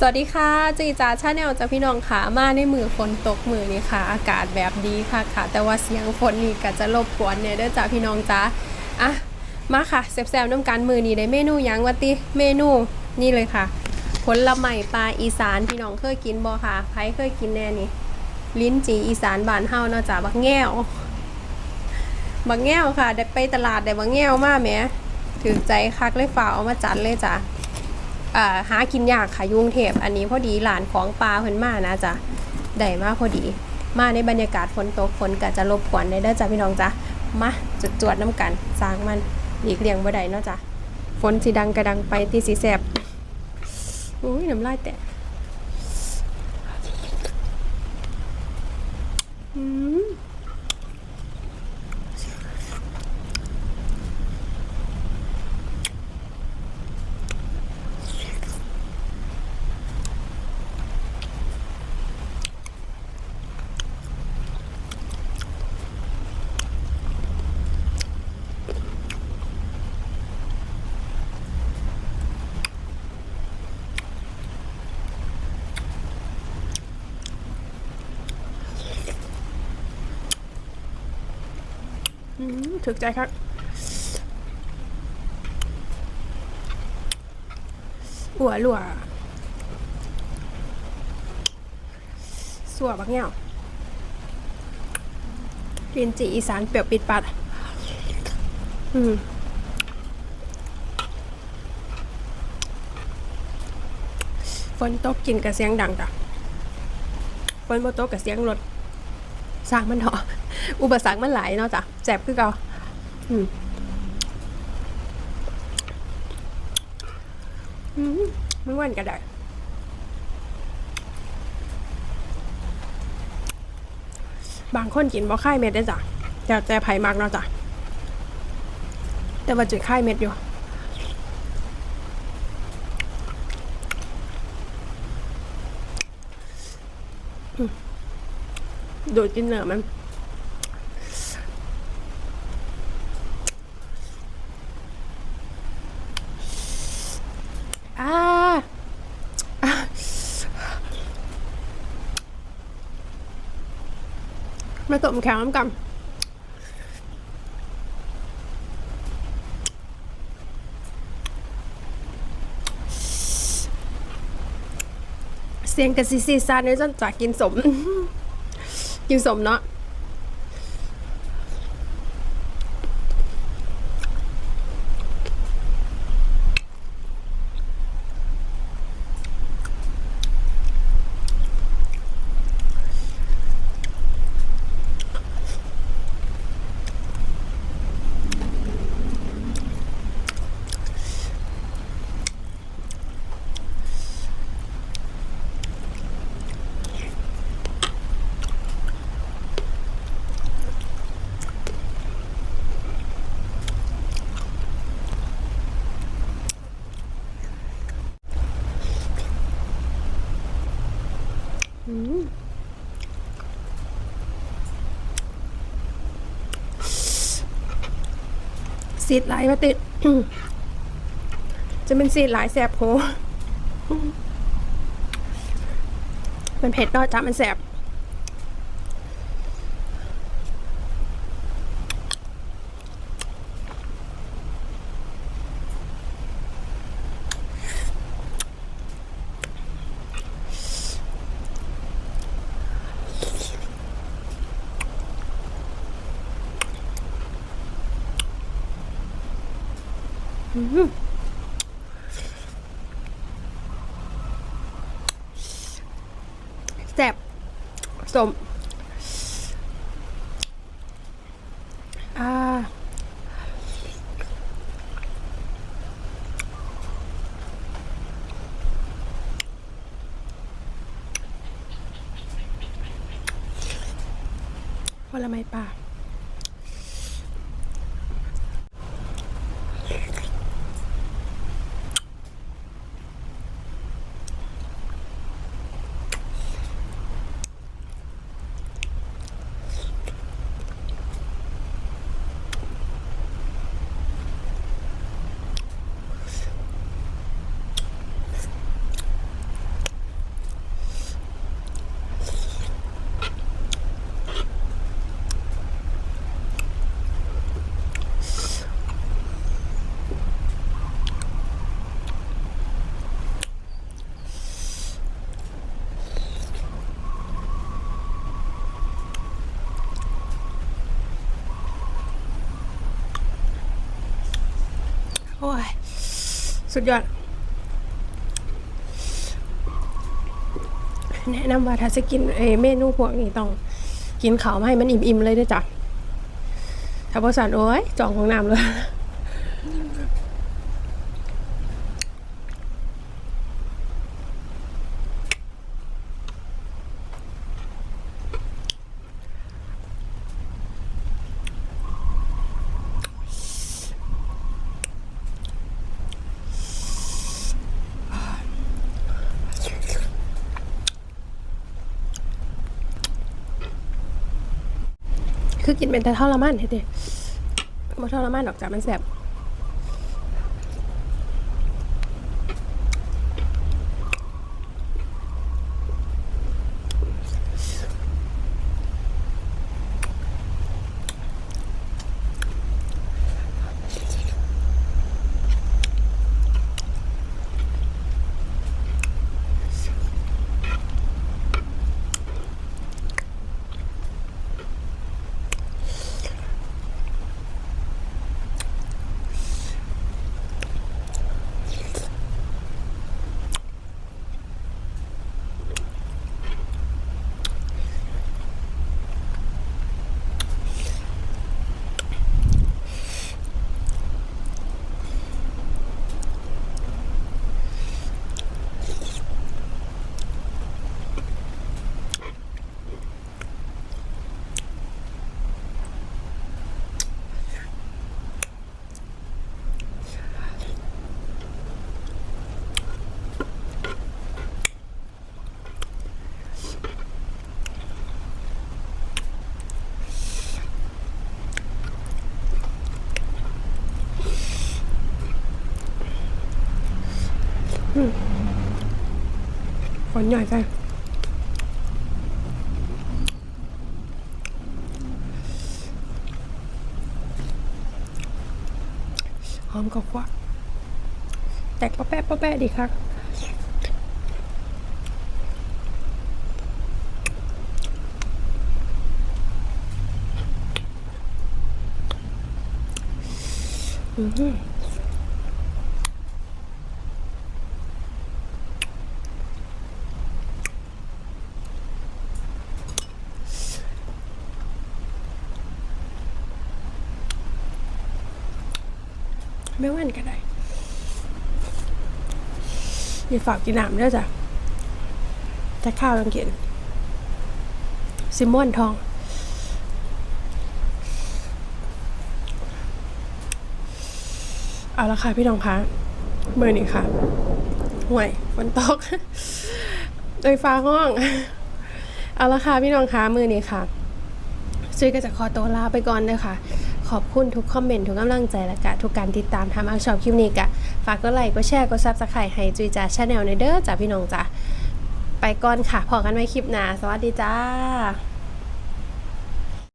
สวัสดีค่ะจีจ้าชาแนลจากพี่น้องค่ะมาในมือฝนตกมือนี่ค่ะ อากาศแบบดีค่ะค่ะ แต่ว่าเสียงฝนนี่ก็จะรบกวนเนี่ยเด้อจ้าพี่น้องจ้าอะมาค่ะแซ่บๆน้ำกันมือนี่ได้เมนูยังวะติเมนูนี่เลยค่ะ ผลไม้ปลาอีสานพี่น้องเคยกินบ่ค่ะไผเคยกินแน่นี่ลิ้นจีอีสานบานเฮาเนาะจ้าบักแง่วบักแง่วค่ะได้ไปตลาดได้บักแง่วมาแหมถือใจคักเลยฝ่าเอามาจัดเลยจ้า หากินยากค่ะยุงเทพ อันนี้พอดีหลานของปลาเพิ่นมานะจ๊ะได้มาพอดี มาในบรรยากาศฝนตกฝนก็จะรบกวนได้เด้อจ้ะพี่น้องจ้ะมาจุดจวดน้ำกันสร้างมันหลีกเลี่ยงบ่ได้เนาะจ้ะฝนสิดังกระดังไปตีสีแสบอุ้ยน้ำลายแตกอืม อืม ถึกใจครับอัวหลัวสัวบักเงี้ยวลินจีอีสานเปรียวปิดปัด อืมฝนตกกินกับเสียงดังจ้ะฝนบ่ตกกับเสียงรถสร้างมันเถอะ อุปสรรคมันหลายเนาะจ้ะแสบคือเก่าอืมอืมไม่วันก็ได้บางคนกินบ่ค่ายเม็ดได้จ้ะแต่แต่ไผ่มากเนาะจ้ะแต่ว่าจุดค่ายเม็ดอยู่ดูดกินเนื้อมัน อ่าอะมาต้มแข็งน้ำกันเสียงกระซิซีซาเนี่ยจนจากกินสม กินสมเนาะ ซีดหลายมาติด จะเป็นซีดหลายแสบโหมันเผ็ดนอกจ้ะมันแสบ แสบสมอ่าผลไม้ป่า อ้ย สุดยอด แนะนำว่าถ้าจะกินเอเมนูพวกนี้ต้องกินเขาวให้มันอิ่มๆเลยด้วยจ้ะถ้าบริษัทโอ้ยจองของน้ำเลย คือกินเป็นแต่ทรมานเฮ็ดเด้บ่ทรมานดอกจ้ะมันแซ่บ ฝนใหญ่จ้ะหอมกว่าแตกปะแปะปะแปะดีครับอือ ไม่ว่านก็ได้อย่าฝากกินน้ำด้วยจ้ะแต่ข้าวต้องกินซิมมอนทอง เอาละค่ะพี่น้องคะมือนี้ค่ะห่วยฝนตก โดยฟ้าห้อง เอาละค่ะพี่น้องคะมือนี้ค่ะ ซุยก็จะขอตัวลาไปก่อนเลยค่ะ ขอบคุณทุกคอมเมนต์ทุกกำลังใจและกะทุกการติดตามทำอักชอบคลิปนี้กะฝากก็ไลค์ก็แชร์ก็ซับสไครต์ให้จุยจ้าชาแนลในเด้อจ้าพี่น้องจ้าไปก่อนค่ะพอกันไว้คลิปหน้าสวัสดีจ้า